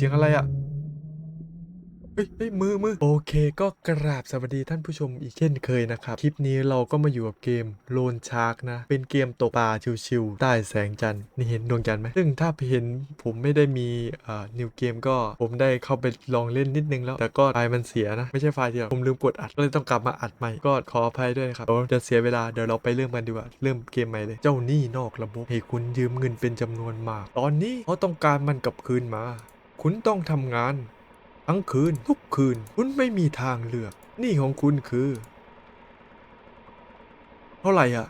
สียงอะไรอะเฮ้ยเฮ้ยมือมือโอเค ก็กราบสวัสดีท่านผู้ชมอีกเช่นเคยนะครับ คลิปนี้เราก็มาอยู่กับเกมโลนชาร์กนะ เป็นเกมตกปลาชิวๆใต้แสงจันทร์นี่เห็นดวงจันทร์ไหมซึ่งถ้าเห็นผมไม่ได้มีอ่านิวเกมก็ผมได้เข้าไปลองเล่นนิดนึงแล้ว แต่ก็ไฟล์มันเสียนะ ไม่ใช่ไฟล์เดียวผมลืมกดอัดก็เลยต้องกลับมาอัดใหม่ก็ขออภัยด้วยครับเดี๋ยวจะเสียเวลาเดี๋ยวเราไปเริ่มกันดีกว่าเริ่มเกมใหม่เลย เจ้าหนี้นอกระบบให้คุณยืมเงินเป็นจำนวนมาก ตอนนี้เขาต้องการมันกลับคืนมา คุณต้องทำงาน ทั้งคืนทุกคืน คุณไม่มีทางเลือก นี่ของคุณคือ เท่าไหร่อะ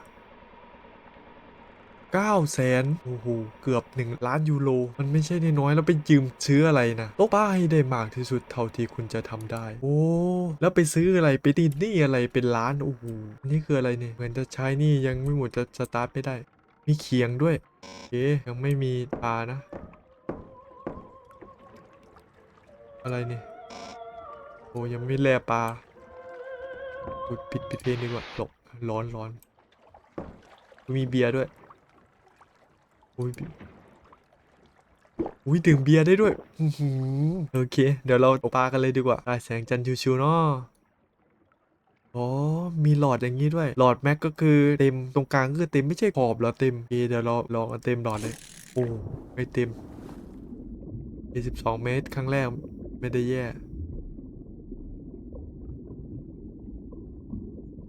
เก้าแสนโอ้โห เกือบหนึ่งล้านยูโร มันไม่ใช่น้อยๆแล้วไปยืมซื้ออะไรนะโต๊ะป้าให้ได้มากที่สุดเท่าที่คุณจะทำได้ โอ้ แล้วไปซื้ออะไร ไปติดหนี้อะไร เป็นล้าน โอ้โห นี่คืออะไรเนี่ย เหมือนจะใช้นี่ยังไม่หมดจะสตาร์ทไม่ได้ มีเคียงด้วยโอเคยังไม่มีปลานะ อะไรนี่ โอ้ยังไม่แลปลาปิดปิดเพลงดีกว่าหลบร้อนร้อนมีเบียร์ด้วยอุ้ยอุ้ยดื่มเบียร์ได้ด้วยโอเค เดี๋ยวเราตกปลากันเลยดีกว่าได้แสงจันทร์ชิวๆเนาะอ๋อ มีหลอดอย่างนี้ด้วย หลอดแม็กก็คือเต็มตรงกลางก็คือเต็มไม่ใช่ขอบแล้วเต็มเคเดี๋ยวเราลองเอาเต็มหลอดเลย โอ้ไม่เต็ม22เมตรครั้งแรก ไม่ได้แย่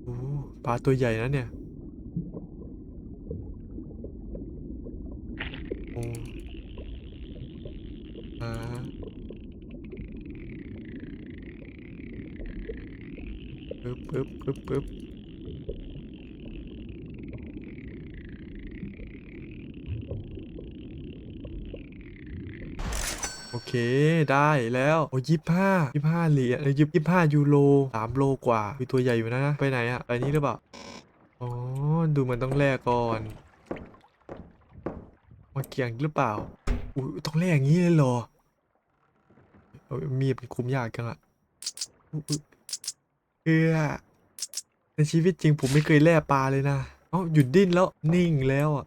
โอ้ปลาตัวใหญ่นะเนี่ย โอ้อ่าปึ๊บปึ๊บปึ๊บปึ๊บ โอเคได้แล้วโอ้ยี่ห้ายี่ห้าเหรียญเอ้ยยี่ห้ายูโรสามโลกว่ามีตัวใหญ่อยู่นะไปไหนอะไปนี่หรือเปล่าอ๋อดูมันต้องแลกก่อนมาเกี่ยงหรือเปล่าอุ้ยต้องแลกอย่างนี้เลยเหรอมีดมันคุมยากจังอะอุ๊ยอุ๊ยเพื่อในชีวิตจริงผมไม่เคยแล่ปลาเลยนะเอ้าหยุดดิ้นแล้วนิ่งแล้วอะ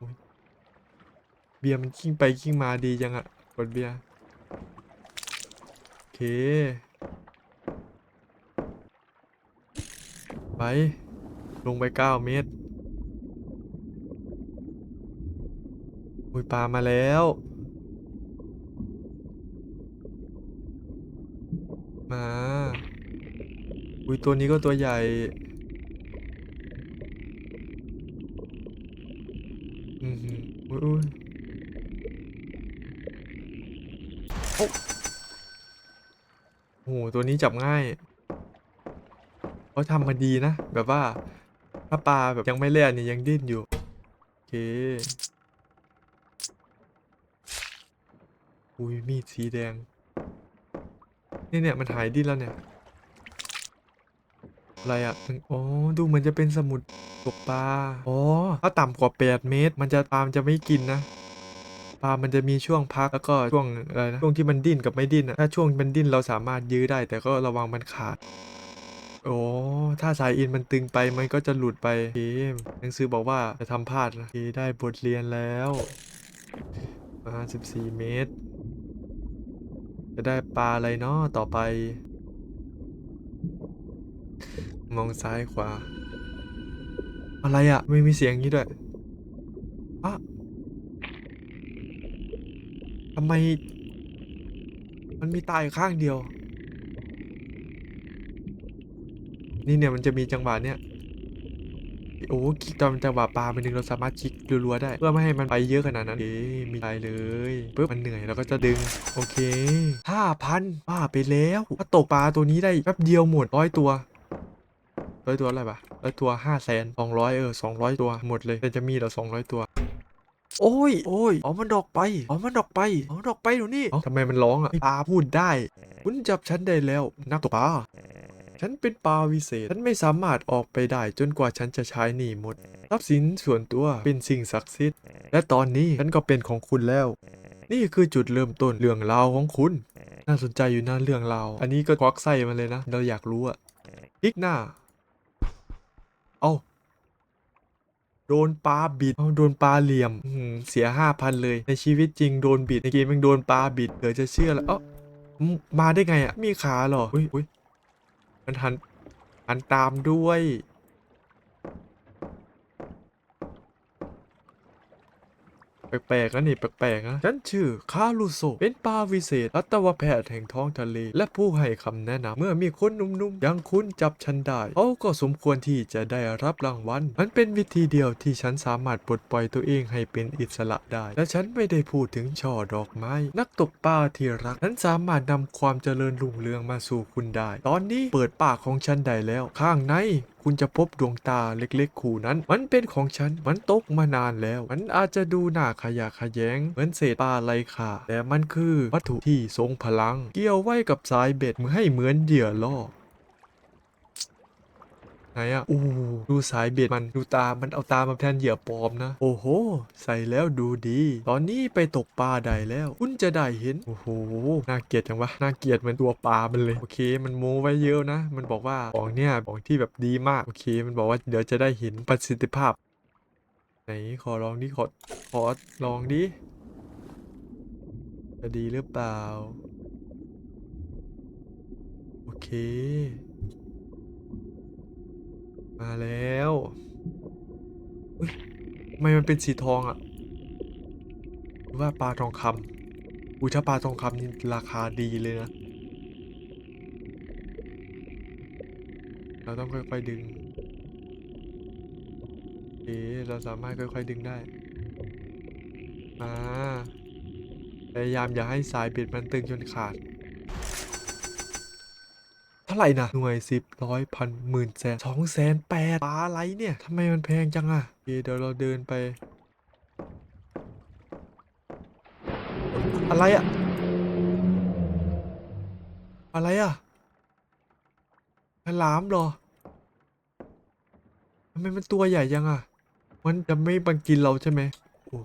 อุ๊ย เบียร์มันกิ้งไปกิ้งมาดีจังอะกดเบียร์โอเค ไป ลงไปเก้าเมตรอุ้ยปลามาแล้ว มาอุ้ยตัวนี้ก็ตัวใหญ่ อือหืออุ้ยอุ้ย โอ้โหตัวนี้จับง่ายเขาทำมาดีนะ แบบว่า ถ้าปลาแบบยังไม่แล่เนี่ยยังดิ้นอยู่ โอเค อุ้ยมีดสีแดง นี่เนี่ยมันหายดิ้นแล้วเนี่ย อะไรอะอ๋อ ดูเหมือนจะเป็นสมุดตกปลา อ๋อ ถ้าต่ำกว่า 8 เมตร มันจะปลามันจะไม่กินนะ ปลามันจะมีช่วงพักแล้วก็ช่วงอะไรนะช่วงที่มันดิ้นกับไม่ดิ้นอะถ้าช่วงมันดิ้นเราสามารถยื้อได้ แต่ก็ระวังมันขาดโอ้ถ้าสายอินมันตึงไปมันก็จะหลุดไปเกมหนังสือบอกว่าจะทำพลาดนะโอเคได้บทเรียนแล้วมา14 เมตร จะได้ปลาอะไรเนาะต่อไป มองซ้ายขวา อะไรอะไม่มีเสียงอย่งนี้ด้วยอะ ทำไม มันมีตาอยู่ข้างเดียว นี่เนี่ยมันจะมีจังหวะเนี้ยโอ้คลิกตอนจังหวะปลาไปหนึ่งเราสามารถคลิกรัวๆได้ เพื่อไม่ให้มันไปเยอะขนาดนั้นเอ๊มีไปเลยปุ๊บมันเหนื่อยเราก็จะดึง โอเคห้าพันบ้าไปแล้วถ้าตกปลาตัวนี้ได้แป๊บเดียวหมดร้อยตัวร้อยตัวอะไรปะร้อยตัวห้าแสนสองร้อยเออสองร้อยตัวหมดเลยแต่จะมีเหราสองร้อยตัว โอ้ย โอ้ย อ๋อ มันดอกไป อ๋อ มันดอกไป อ๋อมันดอกไปหนูนี่เอ้าทำไมมันร้องอะปลาพูดได้ คุณจับฉันได้แล้ว นักตกปลา ฉันเป็นปลาวิเศษ ฉันไม่สามารถออกไปได้จนกว่าฉันจะใช้หนี้หมด ทรัพย์สินส่วนตัวเป็นสิ่งศักดิ์สิทธิ์ และตอนนี้ฉันก็เป็นของคุณแล้ว นี่คือจุดเริ่มต้นเรื่องราวของคุณ น่าสนใจอยู่นะเรื่องราว อันนี้ก็ควักไส้มาเลยนะ เราอยากรู้อะคลิกหน้า เอา โดนปลาบิดเอาโดนปลาเหลี่ยมเสียห้าพันเลยในชีวิตจริงโดนบิดในเกมมันโดนปลาบิดเดี๋ยวจะเชื่อแล้วเอ้ามึงมาได้ไงอะ มีขาหรอ อุ้ยอุ้ยมันหันหันตามด้วย ปลกๆนะนี่แปลกๆนะฉันชื่อคารุโซเป็นปลาวิเศษรัตวแพทย์แห่งท้องทะเล และผู้ให้คำแนะนำเมื่อมีคนหนุ่มๆอยังคุณจับฉันได้เขาก็สมควรที่จะได้รับรางวัลมันเป็นวิธีเดียวที่ฉันสามารถปลดปล่อยตัวเองให้เป็นอิสระได้ และฉันไม่ได้พูดถึงช่อดอกไม้ นักตกปลาที่รักฉันสามารถนำความเจริญรุ่งเรืองมาสู่คุณได้ ตอนนี้เปิดปากของฉันได้แล้ว ข้างใน คุณจะพบดวงตาเล็กๆ คู่นั้น มันเป็นของฉัน มันตกมานานแล้ว มันอาจจะดูหน้าขยะขยง เหมือนเศษปลาไรค่ะ แต่มันคือวัตถุที่ทรงพลัง เกี่ยวไว้กับสายเบ็ดมือให้เหมือนเหยื่อล่อ ไหนอะอู้ดูสายเบ็ดมันดูตา มันเอาตามาแทนเหยื่อปลอมนะ โอ้โห ใส่แล้วดูดี ตอนนี้ไปตกปลาได้แล้ว คุณจะได้เห็น โอ้โห น่าเกลียดจังวะ น่าเกลียดเหมือนตัวปลามันเลย โอเค มันโม้ไว้เยอะนะ มันบอกว่าของเนี่ยของที่แบบดีมาก โอเค มันบอกว่าเดี๋ยวจะได้เห็นประสิทธิภาพ ไหนขอลองดิ ขอ ขอลองดิ จะดีหรือเปล่า โอเค มาแล้วทำไมมันเป็นสีทองอะ่ะหรือว่าปลาทองคำอุ้ยถ้าปลาทองคำนี่ราคาดีเลยนะ เราต้องค่อยๆดึงโอเคเราสามารถค่อยๆดึงได้ อ่า พยายามอย่าให้สายเบ็ดมันตึงจนขาด ท่าไหร่นะหน่วยสิบร้อยพันหมื่นแสนสองแสนแปดปลาอะไรเนี่ยทำไมมันแพงจังอะโอเเดี๋ยวเราเดินไป อะไรอะอะไรอะฉลามเหรอทำไมมันตัวใหญ่จังอะมันจะไม่บังกินเราใช่ไหมโอ้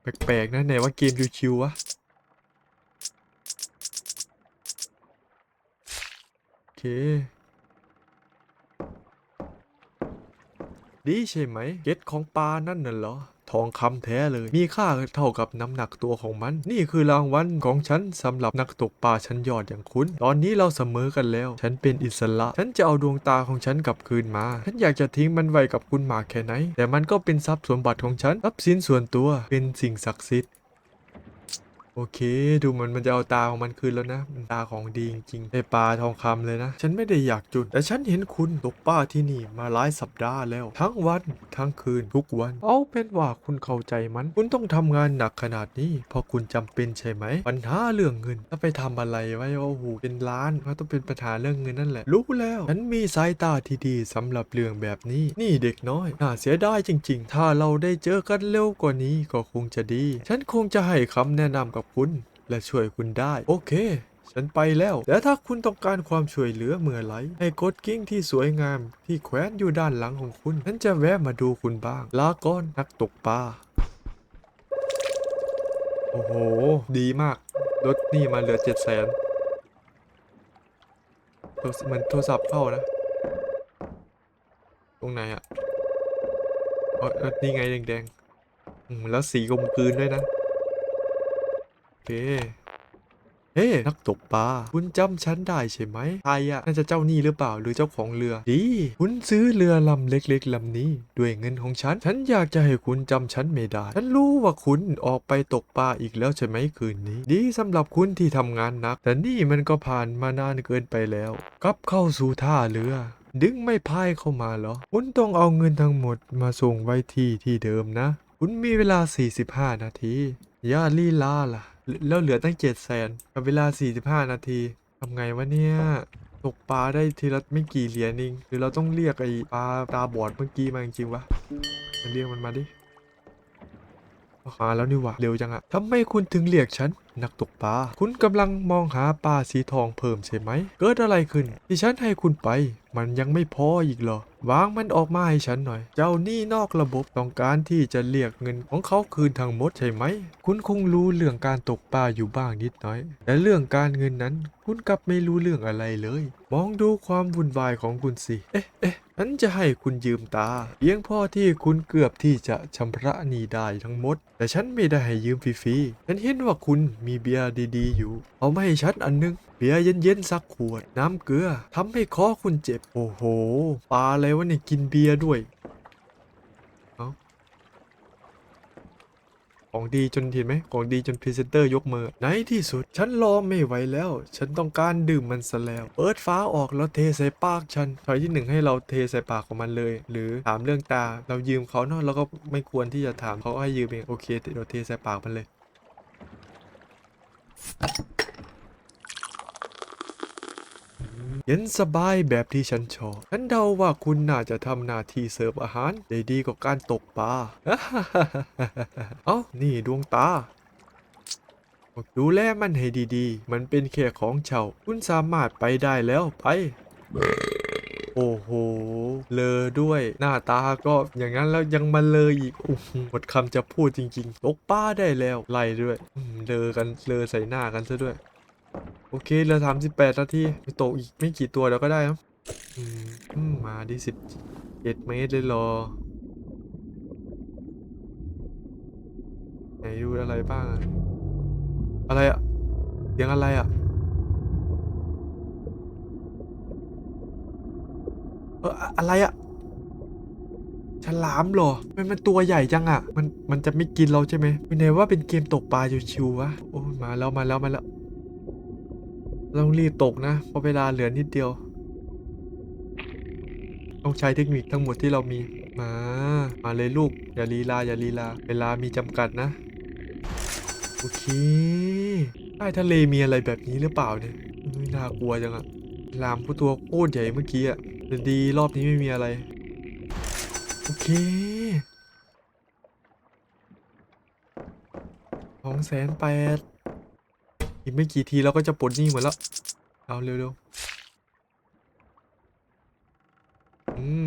แปลกๆนะไหนว่าเกมชิวๆวะ เค ดีใช่ไหม เก็ตของปลานั่นน่ะเหรอ ทองคำแท้เลย มีค่าเท่ากับน้ำหนักตัวของมัน นี่คือรางวัลของฉันสำหรับนักตกปลาชั้นยอดอย่างคุณ ตอนนี้เราเสมอกันแล้ว ฉันเป็นอิสระ ฉันจะเอาดวงตาของฉันกลับคืนมา ฉันอยากจะทิ้งมันไว้กับคุณมากแค่ไหน แต่มันก็เป็นทรัพย์สมบัติของฉัน ทรัพย์สินส่วนตัว เป็นสิ่งศักดิ์สิทธิ์ อเค ดูเหมันมันจะเอาตาของมันคืนแล้วนะมันตาของดีจริงๆได้ปลาทองคำเลยนะ ฉันไม่ได้อยากจุด แต่ฉันเห็นคุณตกปลาที่นี่มาหลายสัปดาห์แล้ว ทั้งวันทั้งคืนทุกวัน เอาเป็นว่าคุณเข้าใจมัน คุณต้องทำงานหนักขนาดนี้เพราะคุณจำเป็นใช่ไหม ปัญหาเรื่องเงินถ้าไปทำอะไรไว้โอ้โหเป็นล้านก็ต้องเป็นปัญหาเรื่องเงินนั่นแหละ รู้แล้วฉันมีสายตาที่ดีสำหรับเรื่องแบบนี้ นี่เด็กน้อยน่าเสียดายจริง ๆ ถ้าเราได้เจอกันเร็วกว่านี้ก็คงจะดี ฉันคงจะให้คำแนะนำกับคุณ และช่วยคุณได้ โอเค ฉันไปแล้วแต่ถ้าคุณต้องการความช่วยเหลือเมื่อไรให้กดกิ้งที่สวยงาม ที่แขวนอยู่ด้านหลังของคุณฉันจะแวะมาดูคุณบ้าง ลาก่อนนักตกปลาโอ้โห ดีมากรถนี่มาเหลือเจ็ดแสนเหมือนโทรศัพท์เข้านะ ตรงไหนอะอ๋อเอนี่ไงแดงๆแล้วสีกลมกลืนด้วยนะ เค เฮ้ นักตกปลา คุณจำฉันได้ใช่ไหมใครอะน่าจะเจ้านี่หรือเปล่า หรือเจ้าของเรือ ดี คุณซื้อเรือลำเล็กๆลำนี้ ด้วยเงินของฉัน ฉันอยากจะให้คุณจำฉันไม่ได้ ฉันรู้ว่าคุณออกไปตกปลาอีกแล้วใช่ไหมคืนนี้ ดีสำหรับคุณที่ทำงานหนัก แต่นี่มันก็ผ่านมานานเกินไปแล้ว กลับเข้าสู่ท่าเรือดึงไม่พายเข้ามาเหรอ คุณต้องเอาเงินทั้งหมดมาส่งไว้ที่ที่เดิมนะ คุณมีเวลา 45 นาที อย่าลีลาล่ะ แล้วเหลือตั้งเจ็ดแสนกับเวลาสี่สิบห้านาทีทำไงวะเนี่ยตกปลาได้ทีละไม่กี่เหรียญเองหรือเราต้องเรียกไอ้ปลาตาบอดเมื่อกี้มาจริงวะมาเรียกมันมาดิมาแล้วนี่วะเร็วจังอะทำไมคุณถึงเรียกฉันนักตกปลา คุณกำลังมองหาปลาสีทองเพิ่มใช่ไหม เกิดอะไรขึ้น ที่ฉันให้คุณไป มันยังไม่พออีกเหรอ วางมันออกมาให้ฉันหน่อย เจ้าหนี้นอกระบบต้องการที่จะเรียกเงินของเขาคืนทั้งหมดใช่ไหม คุณคงรู้เรื่องการตกปลาอยู่บ้างนิดหน่อย แต่เรื่องการเงินนั้น คุณกลับไม่รู้เรื่องอะไรเลย มองดูความวุ่นวายของคุณสิ เอ๊ะเอ๊ะฉันจะให้คุณยืมตาเพียงพ่อที่คุณเกือบที่จะชำระหนี้ได้ทั้งหมด แต่ฉันไม่ได้ให้ยืมฟรีๆ ฉันเห็นว่าคุณมีเบียร์ดีๆ อยู่ เอามาให้ฉันอันนึง เบียร์เย็นๆสักขวด น้ำเกลือทำให้คอคุณเจ็บ โอ้โห ปลาอะไรวะเนี่ยกินเบียร์ด้วยเอาของดีจนเห็นไหมของดีจนพรีเซนเตอร์ยกมือในที่สุด ฉันรอไม่ไหวแล้ว ฉันต้องการดื่มมันซะแล้วเปิดฟ้าออกแล้วเทใส่ปากฉันชอยที่หนึ่งให้เราเทใส่ปากของมันเลย หรือถามเรื่องตาเรายืมเขาเนาะเราก็ไม่ควรที่จะถามเขาให้ยืมเองโอเคเดี๋ยวเทใส่ปากมันเลย เย็นสบายแบบที่ฉันชอบฉันเดาว่าคุณน่าจะทำหน้าที่เสิร์ฟอาหารได้ดีกว่าการตกปลา เอ้า นี่ดวงตาดูแลมันให้ดีๆ มันเป็นแค่ของเช่า คุณสามารถไปได้แล้วไป โอ้โห เลอด้วย หน้าตาก็อย่างนั้นแล้วยังมาเลออีกโอ้โหหมดคำจะพูดจริงๆตกป้าได้แล้วไล่ด้วยอืเลอกันเลอใส่หน้ากันซะด้วย โอเคเหลือสามสิบแปดนาทีไปตกอีกไม่กี่ตัวเดี๋ยวก็ได้ครับอืมมาดิสิบเจ็ดเมตรเลยรอไหนดูอะไรบ้าง อะอะไรอะเสียงอะไรอะ เอออะไรอะฉลามเหรอ มันมันตัวใหญ่จังอะมันมันจะไม่กินเราใช่ไหมไม่แน่ว่าเป็นเกมตกปลาชิวๆวะโอ้มาแล้วมาแล้วมาแล้วต้องรีบตกนะเพราะเวลาเหลือนิดเดียว ต้องใช้เทคนิคทั้งหมดที่เรามีมา มาเลยลูก อย่าลีลาอย่าลีลา เวลามีจำกัดนะ โอเคใต้ทะเลมีอะไรแบบนี้หรือเปล่าเนี่ยน่ากลัวจังอะลามผู้ตัวโคตรใหญ่เมื่อกี้อะ ดีรอบนี้ไม่มีอะไร โอเคสองแสนแปดอีกไม่กี่ทีเราก็จะปลดหนี้หมดแล้ว เอาเร็วๆ อืม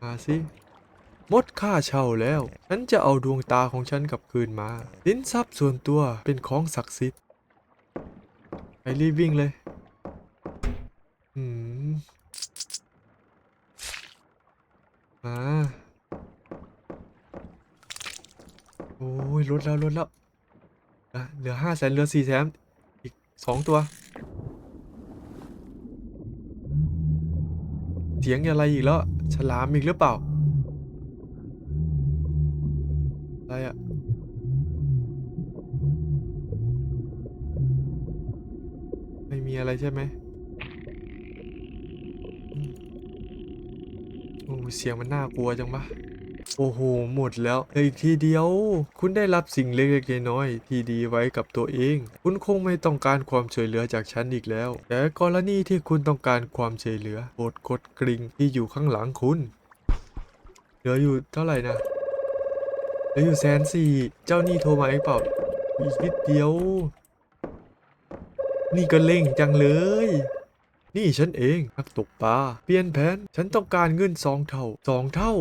มาสิหมดค่าเช่าแล้ว ฉันจะเอาดวงตาของฉันกลับคืนมา สินทรัพย์ส่วนตัวเป็นของศักดิ์สิทธิ์ ไปรีบวิ่งเลย อืม มา โอ้ยล ดแล้วลดแล้วเหลือห้าแสนเหลือสี่แสนอีกสองตัว เสียงอะไรอีกแล้ว ฉลามอีกหรือเปล่า อะไรอะไม่มีอะไรใช่ไหมอืมโอ้เสียงมันน่ากลัวจังปะ โอ้โห หมดแล้วเหลืออีกทีเดียว คุณได้รับสิ่งเล็กๆน้อยๆที่ดีไว้กับตัวเอง คุณคงไม่ต้องการความช่วยเหลือจากฉันอีกแล้ว แต่กรณีที่คุณต้องการความช่วยเหลือโปรดกดกริ่งที่อยู่ข้างหลังคุณ เหลืออยู่เท่าไหร่นะเหลืออยู่แสนสี่เจ้านี่โทรมาเองเปล่า อีกนิดเดียว นี่ก็เร่งจังเลย นี่ฉันเองนักตกปลาเปลี่ยนแผน ฉันต้องการเงินสองเท่าสองเท่า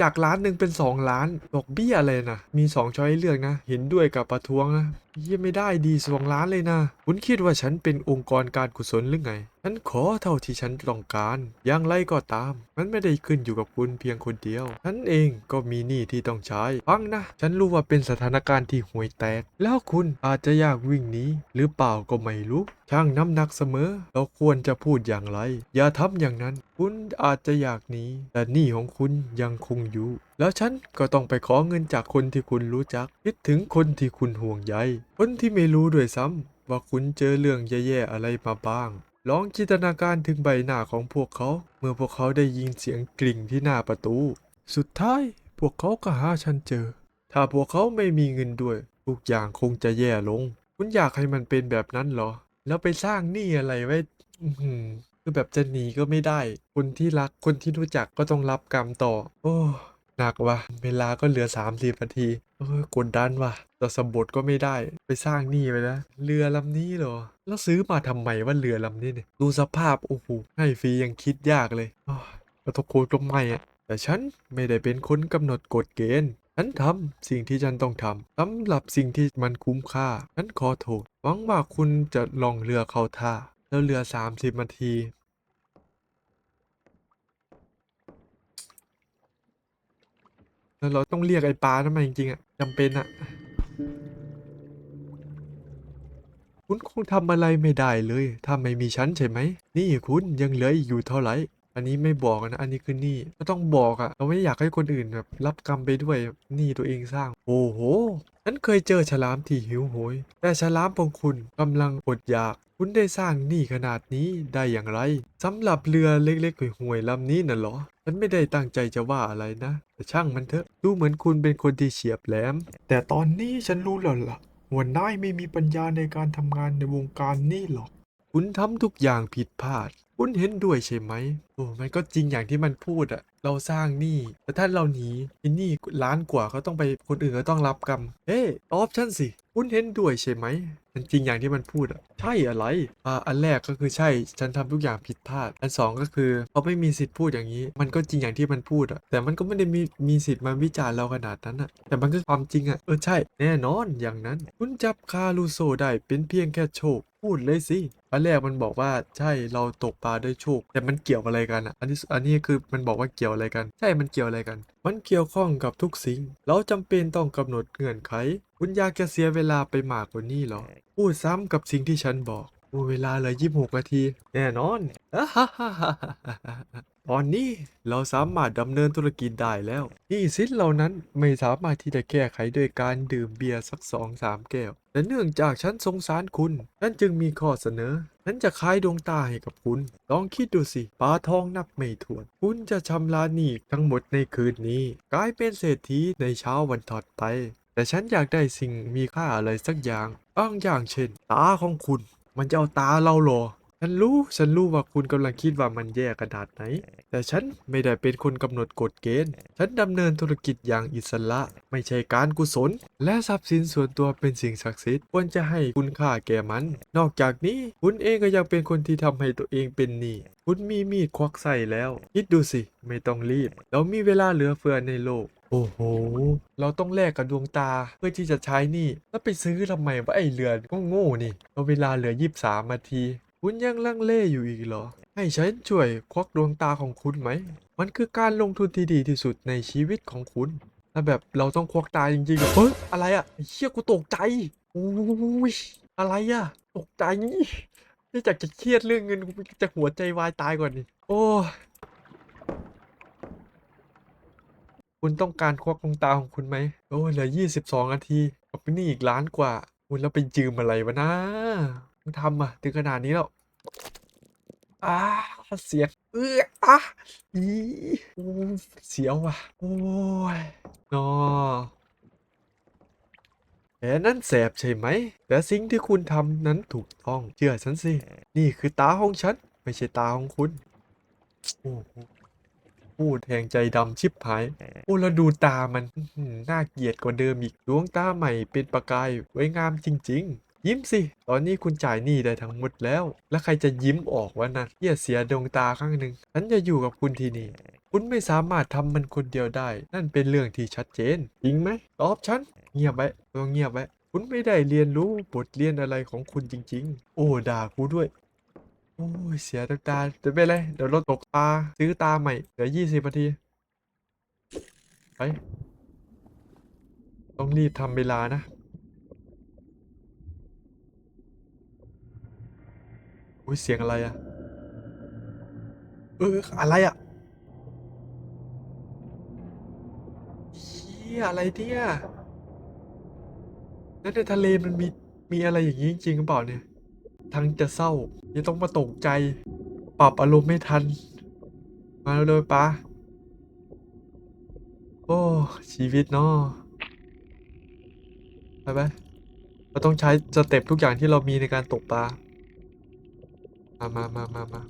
จากล้านหนึ่งเป็นสองล้าน ดอกเบี้ยอะไรนะ มีสองช้อยเลือกนะ เห็นด้วยกับประท้วงนะ ยี่ยไม่ได้ดีสองล้านเลยนะ คุณคิดว่าฉันเป็นองค์กรการกุศลหรือไง ฉันขอเท่าที่ฉันต้องการ อย่างไรก็ตาม มันไม่ได้ขึ้นอยู่กับคุณเพียงคนเดียว ฉันเองก็มีหนี้ที่ต้องใช้ ฟังนะ ฉันรู้ว่าเป็นสถานการณ์ที่ห่วยแตก แล้วคุณอาจจะอยากวิ่งหนีหรือเปล่าก็ไม่รู้ ช่างน้ำหนักเสมอ เราควรจะพูดอย่างไร อย่าทำอย่างนั้น คุณอาจจะอยากหนีแต่หนี้ของคุณยังคงอยู่ แล้วฉันก็ต้องไปขอเงินจากคนที่คุณรู้จัก คิดถึงคนที่คุณห่วงใย คนที่ไม่รู้ด้วยซ้ำว่าคุณเจอเรื่องแย่ๆอะไรมาบ้าง ลองจินตนาการถึงใบหน้าของพวกเขา เมื่อพวกเขาได้ยินเสียงกริ่งที่หน้าประตู สุดท้ายพวกเขาก็หาฉันเจอ ถ้าพวกเขาไม่มีเงินด้วย ทุกอย่างคงจะแย่ลง คุณอยากให้มันเป็นแบบนั้นเหรอ แล้วไปสร้างหนี้อะไรไว้อื้อหือคือแบบจะหนีก็ไม่ได้ คนที่รักคนที่รู้จักก็ต้องรับกรรมต่อ โอ้ หนักว่ะ เวลาก็เหลือ3ามสิบนาทีเออกดดันว่ะแต่สมบทก็ไม่ได้ ไปสร้างหนี้ไปแล้วเรือลำนี้เหรอ แล้วซื้อมาทำไมว่าเรือลำนี้เนี่ยดูสภาพโอ้โหให้ฟรียังคิดยากเลยอ้าวแล้วตะโกนก็ไม่อะแต่ฉันไม่ได้เป็นคนกำหนดกฎเกณฑ์ฉันทำสิ่งที่ฉันต้องทำสำหรับสิ่งที่มันคุ้มค่าฉันขอโทษหวังว่าคุณจะลองเรือเข้าท่าแล้วเรือ 30นาที แล้วเราต้องเรียกไอ้ปลาทำไมจริงๆอะจำเป็นอะคุณคงทำอะไรไม่ได้เลย ถ้าไม่มีฉันใช่ไหม นี่คุณยังเหลืออีกอยู่เท่าไหร่ อันนี้ไม่บอกนะ อันนี้คือหนี้ก็ต้องบอกอะเราไม่อยากให้คนอื่นแบบรับกรรมไปด้วยหนี้ตัวเองสร้าง โอ้โหฉันเคยเจอฉลามที่หิวโหย แต่ฉลามของคุณกำลังอดอยาก คุณได้สร้างหนี้ขนาดนี้ได้อย่างไรสำหรับเรือเล็กๆห่วยๆลำนี้น่ะเหรอ ฉันไม่ได้ตั้งใจจะว่าอะไรนะ แต่ช่างมันเถอะ ดูเหมือนคุณเป็นคนที่เฉียบแหลม แต่ตอนนี้ฉันรู้แล้วล่ะว่านายไม่มีปัญญาในการทำงานในวงการนี้หรอก คุณทำทุกอย่างผิดพลาด คุณเห็นด้วยใช่ไหม โอ้มันก็จริงอย่างที่มันพูดอะเราสร้างหนี้แต่ถ้าเราหนีไอ้หนี้ล้านกว่าก็ต้องไปคนอื่นก็ต้องรับกรรม เฮ้ตอบฉันสิ คุณเห็นด้วยใช่ไหม มันจริงอย่างที่มันพูดอะใช่อะไรอ่าอันแรกก็คือใช่ฉันทำทุกอย่างผิดพลาด อันสองก็คือเขาไม่มีสิทธิ์พูดอย่างนี้ มันก็จริงอย่างที่มันพูดอะแต่มันก็ไม่ได้มีมีสิทธิ์มาวิจารณ์เราขนาดนั้นอะแต่มันก็ความจริงอะเออใช่แน่นอนอย่างนั้น คุณจับคารูโซได้เป็นเพียงแค่โชคพูดเลยสิอันแรกมันบอกว่าใช่เราตกปลาด้วยโชค แต่มันเกี่ยวอะไรกันอะอันนี้อันนี้คือมันบอกว่าเกี่ยวอะไรกัน ใช่มันเกี่ยวอะไรกัน มันเกี่ยวข้องกับทุกสิ่ง เราจำเป็นต้องกำหนดเงื่อนไข คุณอยากจะเสียเวลาไปมากกว่านี้เหรอ พูดซ้ำกับสิ่งที่ฉันบอกโอ้เวลาเหลือยี่สิบหกนาที แน่นอน ตอนนี้เราสามารถดำเนินธุรกิจได้แล้วหนี้สินเหล่านั้นไม่สามารถที่จะแก้ไขด้วยการดื่มเบียร์สักสองสามแก้ว แต่เนื่องจากฉันสงสารคุณ ฉันจึงมีข้อเสนอ ฉันจะขายดวงตาให้กับคุณ ลองคิดดูสิปลาทองนับไม่ถ้วน คุณจะชำระหนี้ทั้งหมดในคืนนี้ กลายเป็นเศรษฐีในเช้าวันถัดไป แต่ฉันอยากได้สิ่งมีค่าอะไรสักอย่างบางอย่างเช่น ตาของคุณ มันจะเอาตาเราหรอ ฉันรู้ ฉันรู้ว่าคุณกำลังคิดว่ามันแย่ขนาดไหน แต่ฉันไม่ได้เป็นคนกำหนดกฎเกณฑ์ ฉันดำเนินธุรกิจอย่างอิสระ ไม่ใช่การกุศล และทรัพย์สินส่วนตัวเป็นสิ่งศักดิ์สิทธิ์ควรจะให้คุณค่าแก่มัน นอกจากนี้คุณเองก็ยังเป็นคนที่ทำให้ตัวเองเป็นหนี้คุณมีมีดควักใส่แล้ว คิดดูสิ ไม่ต้องรีบ เรามีเวลาเหลือเฟือในโลก โอ้โห เราต้องแลกกับดวงตาเพื่อที่จะใช้นี่ แล้วไปซื้อทำไมวะไอเรือก็โง่นี่เราเวลาเหลือยี่สิบสามนาที คุณยังลังเลอยู่อีกเหรอ ให้ฉันช่วยควักดวงตาของคุณไหม มันคือการลงทุนที่ดีที่สุดในชีวิตของคุณแล้วแบบเราต้องควักตาจริงๆเหรอเฮ้ยอะไรอะเชี่ยกูตกใจโอ้ยอะไรอะตกใจนี่จากจะเครียดเรื่องเงินกูจะหัวใจวายตายก่อนนี่โอ้ย คุณต้องการควักดวงตาของคุณไหมโอ้ยเหลือยี่สิบสองนาทีกับนี่อีกล้านกว่าคุณแล้วไปยืมอะไรวะนะมึงทำอะถึงขนาดนี้แล้วอ่าเสียงเอื้ออะอีโอ้เสียวว่ะ โอ้ยนอแผลนั้นแสบใช่ไหม แต่สิ่งที่คุณทำนั้นถูกต้อง เชื่อฉันสิ นี่คือตาของฉัน ไม่ใช่ตาของคุณ โอ้โห พูดแทงใจดำชิบหาย โอ้แล้วดูตามันอื้อหือน่าเกลียดกว่าเดิมอีกดวงตาใหม่เป็นประกายสวยงามจริง ๆยิ้มสิ ตอนนี้คุณจ่ายหนี้ได้ทั้งหมดแล้ว แล้วใครจะยิ้มออกวะนะเหี้ยเสียดวงตาข้างหนึ่งฉันจะอยู่กับคุณที่นี่ คุณไม่สามารถทำมันคนเดียวได้ นั่นเป็นเรื่องที่ชัดเจน จริงไหม ตอบฉัน เงียบไว้ต้องเงียบไว้ คุณไม่ได้เรียนรู้บทเรียนอะไรของคุณจริง ๆ โอ้ด่ากูด้วย โอ้ยเสียดวงตาเดี๋ยวไปเลยเดี๋ยวเราตกปลาซื้อตาใหม่เหลือยี่สิบนาทีไปต้องรีบทำเวลานะอุ้ยเสียงอะไรอะเอออะไรอะเฮียอะไรเนี่ยแล้วในทะเลมันมีมีอะไรอย่างนี้จริงๆหรือเปล่าเนี่ย ทั้งจะเศร้ายังต้องมาตกใจ ปรับอารมณ์ไม่ทัน มาเร็วๆปะโอ้ชีวิตเนาะไปไปเราต้องใช้สเต็ปทุกอย่างที่เรามีในการตกปลามามามามามา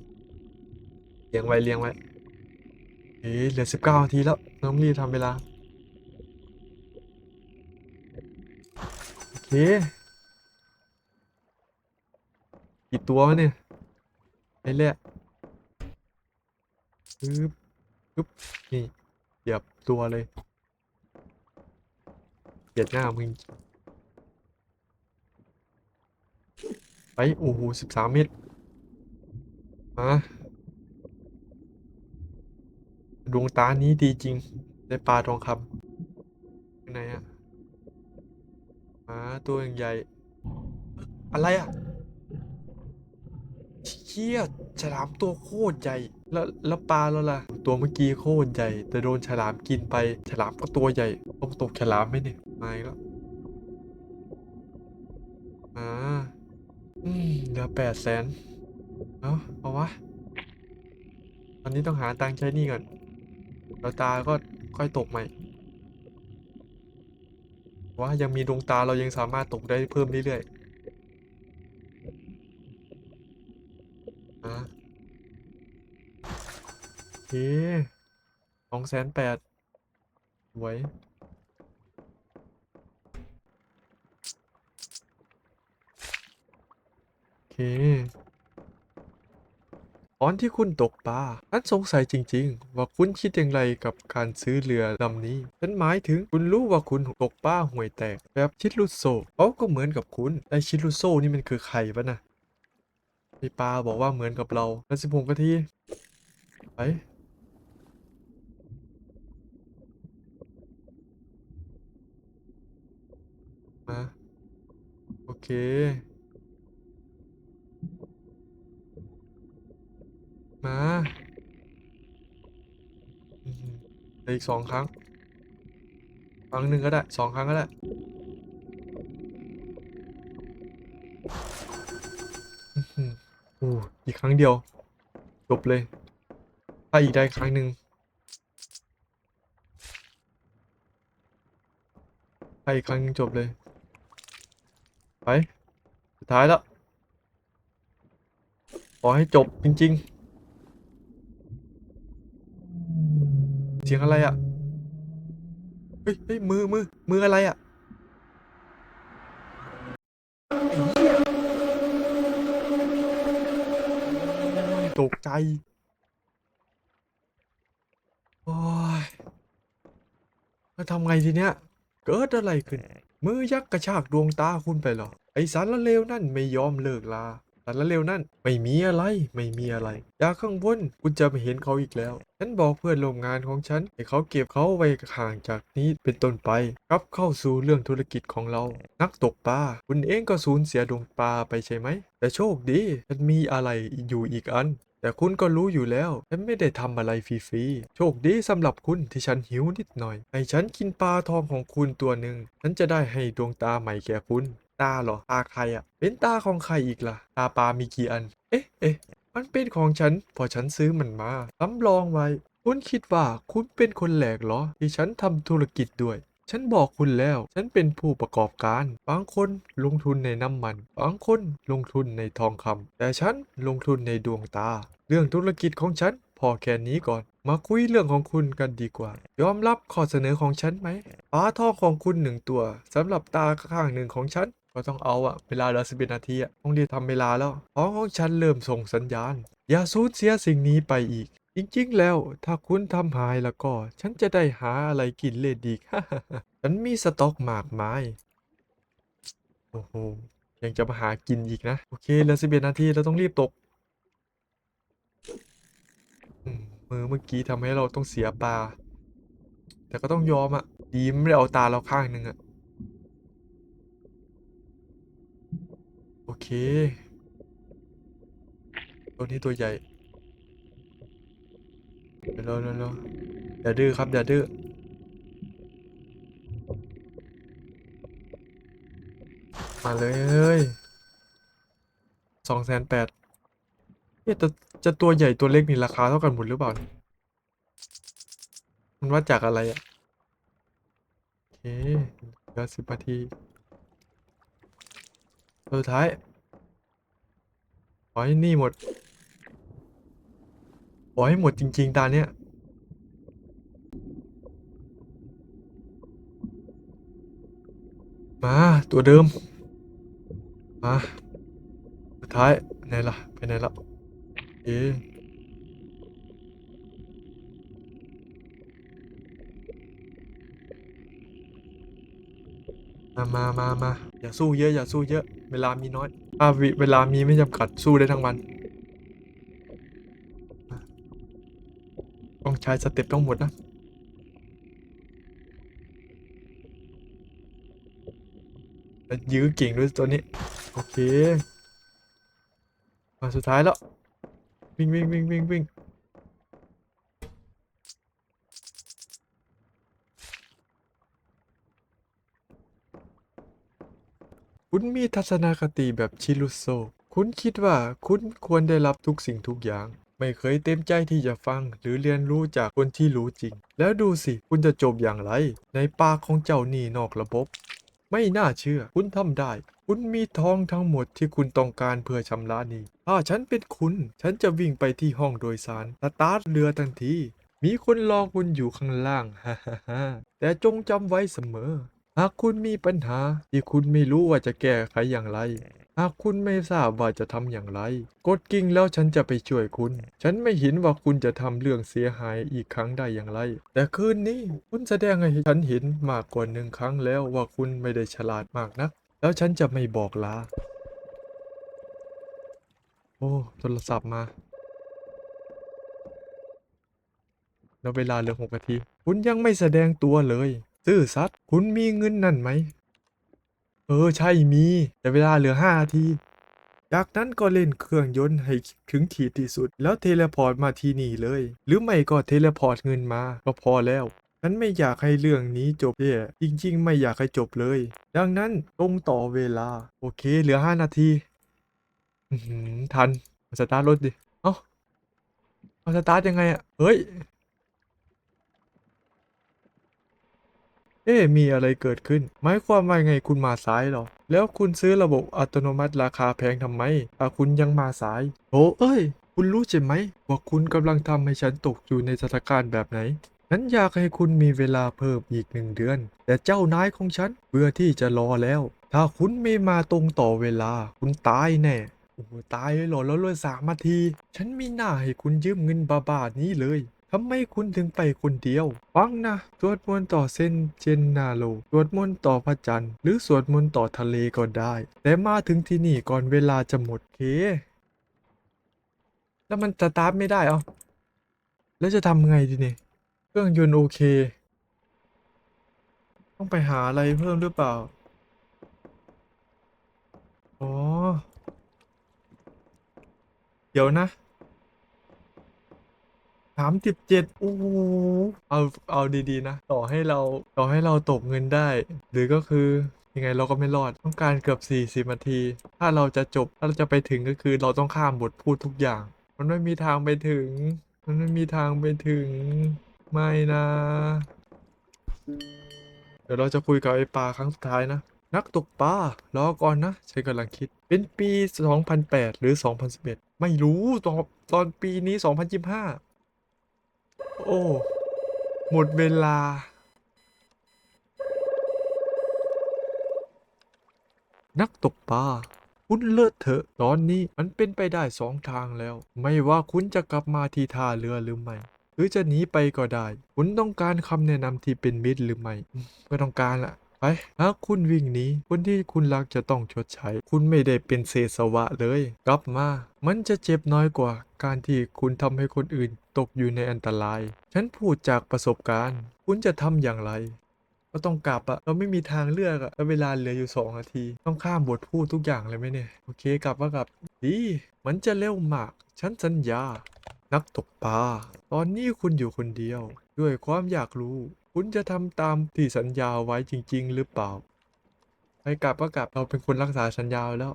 เลี้ยงไว้เลี้ยงไว้เอ๊ะเหลือสิบเก้านาทีแล้วเราต้องรีทำเวลา โอเค กี่ตัววะเนี่ยไอ้แหละปึ๊บปึ๊บนี่เสียบตัวเลยเกลียดหน้ามึงไปโอ้โหสิบสามเมตรมาดวงตานี้ดีจริง ได้ปลาทองคำข้างในอะมาตัวย่างใหญ่อะไรอะ ชี่ยฉลามตัวโคตรใหญ่ แล้วแล้วปลาแล้วล่ะ ตัวเมื่อกี้โคตรใหญ่ แต่โดนฉลามกินไป ฉลามก็ตัวใหญ่ต้องตกฉลามไหมเนี่ยมาอีกแล้วอ่าอืมเหลือแปดแสนเอาเอาวะตอนนี้ต้องหาตังค์ใช้หนี่ก่อนแล้วตาก็ค่อยตกใหม่ว่ายังมีดวงตาเรายังสามารถตกได้เพิ่มเรื่อยๆอะโอเค สองแสนแปดไว้โอเคตอนที่คุณตกปลาฉันสงสัยจริง ๆ ว่าคุณคิดอย่างไรกับการซื้อเรือลำนี้ฉันหมายถึงคุณรู้ว่าคุณตกปลาห่วยแตก แบบชิดลุโซเขาก็เหมือนกับคุณแต่ชิดลุโซนี่มันคือใครวะนะไอปลาบอกว่าเหมือนกับเราแล้วสิบหกนาทีไป มาโอเค มาอีกสองครั้ง ครั้งหนึ่งก็ได้สองครั้งก็ได้อื้อหือโอ้อีกครั้งเดียว จบเลย ถ้าอีกได้ครั้งหนึ่งถ้าอีกครั้งจบเลย ไป สุดท้ายแล้ว ขอให้จบจริง ๆ เสียงอะไรอะ เฮ้ยเฮ้ยมือมือมืออะไรอะตกใจ โอ้ยแล้วทำไงทีเนี้ย เกิดอะไรขึ้น มือยักษ์กระชากดวงตาคุณไปเหรอ ไอสารละเลวนั่นไม่ยอมเลิกลาสารละเลวนั่นไม่มีอะไรไม่มีอะไรอย่าข้างบนคุณจะไม่เห็นเขาอีกแล้ว ฉันบอกเพื่อนร่วมงานของฉันให้เขาเก็บเขาไว้ห่างจากนี้เป็นต้นไปกลับเข้าสู่เรื่องธุรกิจของเรา นักตกปลาคุณเองก็สูญเสียดวงปลาไปใช่ไหม แต่โชคดีฉันมีอะไรอยู่อีกอัน แต่คุณก็รู้อยู่แล้วฉันไม่ได้ทำอะไรฟรีๆ โชคดีสำหรับคุณที่ฉันหิวนิดหน่อย ให้ฉันกินปลาทองของคุณตัวหนึ่ง ฉันจะได้ให้ดวงตาใหม่แก่คุณ ตาเหรอ ตาใครอะเป็นตาของใครอีกล่ะ ตาปลามีกี่อัน เอ๊ะ เอ๊ะ มันเป็นของฉัน พอฉันซื้อมันมาสำรองไว้ คุณคิดว่าคุณเป็นคนแหลกเหรอ ที่ฉันทำธุรกิจด้วย ฉันบอกคุณแล้ว ฉันเป็นผู้ประกอบการ บางคนลงทุนในน้ำมัน บางคนลงทุนในทองคำ แต่ฉันลงทุนในดวงตา เรื่องธุรกิจของฉันพอแค่นี้ก่อน มาคุยเรื่องของคุณกันดีกว่า ยอมรับข้อเสนอของฉันไหมปลาทองของคุณหนึ่งตัวสำหรับตาข้างหนึ่งของฉัน ก็ต้องเอาอะเวลาเหลือสิบเอ็ดนาทีอะต้องรีบทำเวลาแล้วท้องของฉันเริ่มส่งสัญญาณ อย่าสูญเสียสิ่งนี้ไปอีก จริงๆ แล้วถ้าคุณทำหายแล้วก็ ฉันจะได้หาอะไรกินเล่นอีก ฉันมีสต็อกมากมาย โอ้โห ยังจะมาหากินอีกนะ โอเคเหลือสิบเอ็ดนาทีเราต้องรีบตกมมือเมื่อกี้ทำให้เราต้องเสียปลา แต่ก็ต้องยอมอะดีไม่ได้เอาตาเราข้างหนึ่งอะโอเค ตัวนี้ตัวใหญ่ เร็วเร็วเร็วอย่าดื้อครับอย่าดื้อมาเลยสองแสนแปดเอ๊ะแต่จะตัวใหญ่ตัวเล็กนี่ราคาเท่ากันหมดหรือเปล่า มันวัดจากอะไรอะโอเคเหลือสิบนาทีสุดท้ายขอให้นี่หมด ขอให้หมดจริง ๆ ตาเนี้ยมาตัวเดิม มาสุดท้ายไหนล่ะ ไปไหนละเอ๊มามามามาอย่าสู้เยอะ อย่าสู้เยอะ เวลามีน้อยอาวิเวลามีไม่จำกัดสู้ได้ทั้งวัน ต้องใช้สเต็ปต้งหมดนะแล้วยื้อเก่งด้วยตัวนี้ โอเค มาสุดท้ายแล้ว วิ่งวิ่งวิ่งวิ่งวิ่งคุณมีทัศนคติแบบชิลุโซ คุณคิดว่าคุณควรได้รับทุกสิ่งทุกอย่าง ไม่เคยเต็มใจที่จะฟัง หรือเรียนรู้จากคนที่รู้จริง แล้วดูสิคุณจะจบอย่างไร ในปากของเจ้าหนี้นอกระบบ ไม่น่าเชื่อ คุณทำได้ คุณมีทองทั้งหมดที่คุณต้องการเพื่อชำระหนี้ถ้าฉันเป็นคุณ ฉันจะวิ่งไปที่ห้องโดยสารสตาร์ทเรือทันทีมีคนรอคุณอยู่ข้างล่างฮ่าฮ่าฮ่าแต่จงจำไว้เสมอ หากคุณมีปัญหาที่คุณไม่รู้ว่าจะแก้ไขอย่างไร หากคุณไม่ทราบว่าจะทำอย่างไร กดกิ่งแล้วฉันจะไปช่วยคุณ ฉันไม่เห็นว่าคุณจะทำเรื่องเสียหายอีกครั้งได้อย่างไร แต่คืนนี้คุณแสดงให้ฉันเห็นมากกว่าหนึ่งครั้งแล้วว่าคุณไม่ได้ฉลาดมากนัก แล้วฉันจะไม่บอกลา โอ้ โทรศัพท์มา แล้วเวลาเหลือหกนาที คุณยังไม่แสดงตัวเลย ซื่อสัตย์คุณมีเงินนั่นไหม เออใช่มี แต่เวลาเหลือห้านาที จากนั้นก็เล่นเครื่องยนต์ให้ถึงขีดที่สุด แล้วเทเลพอร์ตมาที่นี่เลย หรือไม่ก็เทเลพอร์ตเงินมาก็พอแล้วฉันไม่อยากให้เรื่องนี้จบเนี่ยจริง ๆ ไม่อยากให้จบเลย ดังนั้นตรงต่อเวลา โอเค เหลือห้านาทีหือทันมาสตาร์ทรถดิ เอ้ามาสตาร์ทยังไงอะเฮ้ย เอ๊มีอะไรเกิดขึ้น หมายความว่าไงคุณมาสายหรอ แล้วคุณซื้อระบบอัตโนมัติราคาแพงทำไมถ้าคุณยังมาสายโอ้เอ้ย คุณรู้ใช่ไหม ว่าคุณกำลังทำให้ฉันตกอยู่ในสถานการณ์แบบไหนฉันอยากให้คุณมีเวลาเพิ่มอีกหนึ่งเดือน แต่เจ้านายของฉันเบื่อที่จะรอแล้ว ถ้าคุณไม่มาตรงต่อเวลา คุณตายแน่โอ้ตายเลยหรอแล้วเลยสามนาที ฉันไม่น่าให้คุณยืมเงินบาบานี้เลย ทำไมคุณถึงไปคนเดียว ฟังนะ สวดมนต์ต่อเส้นเจนนาโล สวดมนต์ต่อพระจันทร์ หรือสวดมนต์ต่อทะเลก็ได้ แต่มาถึงที่นี่ก่อนเวลาจะหมดเค แล้วมันสตาร์ทไม่ได้เอาแล้วจะทำไงดีเนี่ย เครื่องยนต์โอเค ต้องไปหาอะไรเพิ่มหรือเปล่า อ๋อ เดี๋ยวนะ สามสิบเจ็ดโอ้โหเอาเอาดีๆนะ ต่อให้เราต่อให้เราตกเงินได้ หรือก็คือยังไงเราก็ไม่รอดต้องการเกือบสี่สิบนาที ถ้าเราจะจบถ้าเราจะไปถึงก็คือเราต้องข้ามบทพูดทุกอย่าง มันไม่มีทางไปถึง มันไม่มีทางไปถึงไม่นะ เดี๋ยวเราจะคุยกับไอ้ปลาครั้งสุดท้ายนะนักตกปลารอก่อนนะฉันกำลังคิด เป็นปี 2008 หรือ 2011 ไม่รู้ตอนตอนปีนี้ 2025 โอ้ หมดเวลา นักตกปลาคุณเลิศเถอะ ตอนนี้มันเป็นไปได้สองทางแล้ว ไม่ว่าคุณจะกลับมาที่ท่าเรือหรือไม่ หรือจะหนีไปก็ได้ คุณต้องการคำแนะนำที่เป็นมิตรหรือไม่อืมไม่ต้องการละ หากคุณวิ่งหนีคนที่คุณรักจะต้องชดใช้ คุณไม่ได้เป็นเศษสวะเลย กลับมา มันจะเจ็บน้อยกว่า การที่คุณทำให้คนอื่นตกอยู่ในอันตราย ฉันพูดจากประสบการณ์ คุณจะทำอย่างไรก็ต้องกลับอะเราไม่มีทางเลือกอะแล้วเวลาเหลืออยู่สองนาที ต้องข้ามบทพูดทุกอย่างเลยไหมเนี่ย โอเคกลับว่ากลับ ดี มันจะเร็วมาก ฉันสัญญา นักตกปลา ตอนนี้คุณอยู่คนเดียว ด้วยความอยากรู้ คุณจะทำตามที่สัญญาไว้จริง ๆ หรือเปล่าไปกลับก็กลับเราเป็นคนรักษาสัญญาแล้ว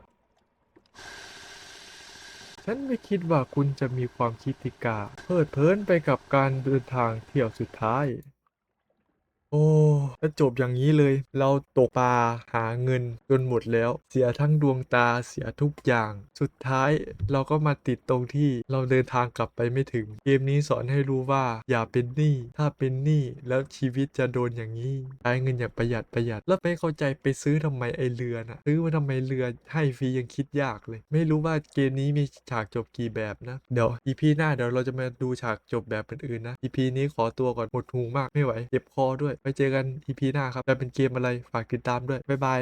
ฉันไม่คิดว่าคุณจะมีความคิดติกาเพลิดเพลินไปกับการเดินทางเที่ยวสุดท้าย โอ้ยแล้วจบอย่างนี้เลย เราตกปลาหาเงินจนหมดแล้ว เสียทั้งดวงตาเสียทุกอย่าง สุดท้ายเราก็มาติดตรงที่เราเดินทางกลับไปไม่ถึง เกมนี้สอนให้รู้ว่า อย่าเป็นหนี้ถ้าเป็นหนี้แล้วชีวิตจะโดนอย่างนี้ใช้เงินอย่างประหยัดประหยัด แล้วไม่เข้าใจไปซื้อทำไมไอเรือนะซื้อมาทำไมเรือให้ฟรียังคิดยากเลย ไม่รู้ว่าเกมนี้มีฉากจบกี่แบบนะเดี๋ยว EP หน้าเดี๋ยวเราจะมาดูฉากจบแบบอื่นๆนะ EP นี้ขอตัวก่อนหมดหูมากไม่ไหวเจ็บคอด้วยไปเจอกัน EP หน้าครับจะเป็นเกมอะไรฝากติดตามด้วยบ๊ายบาย